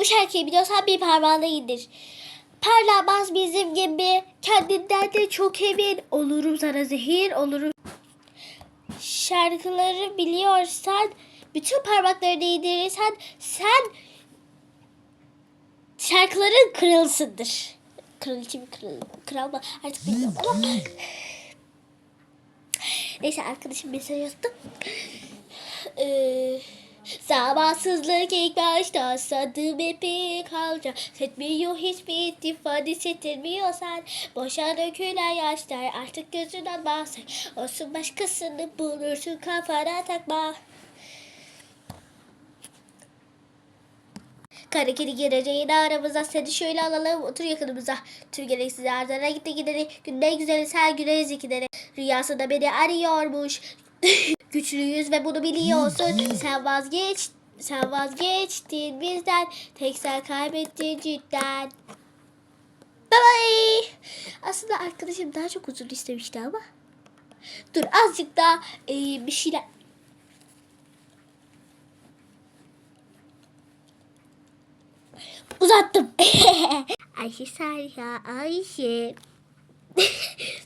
Bu şarkıyı biliyorsan bir parmağına indir. Parlamaz bizim gibi. Kendinden de çok emin. Olurum sana zehir olurum. Şarkıları biliyorsan bütün parmaklarını indirirsen sen şarkıların kralısındır. Kraliçe mi kral, kral mı artık bilmiyorum ama. Neyse arkadaşım mesaj attı. Ee, zamansızlık ilk başta sadım epi kalca Setmiyor hiçbir ittifak hissettirmiyor sen Boşa dökülen yaşlar artık gözünden bahset Olsun başkasını bulursun kafana takma Kara kedi geleceğini aramıza seni şöyle alalım otur yakınımıza. Tüm gereksiz ardına gitti gideri. Günde güzeli sen güne zikileri. Rüyasında beni arıyormuş. Güçlüyüz ve bunu biliyorsun. Sen vazgeç. Sen vazgeçtin bizden. Tek sen kaybettin cidden. Bye bye. Aslında arkadaşım daha çok uzun istemişti ama. Dur azıcık daha e, bir şeyler uzattım. Ayşe Sariha Ayşe.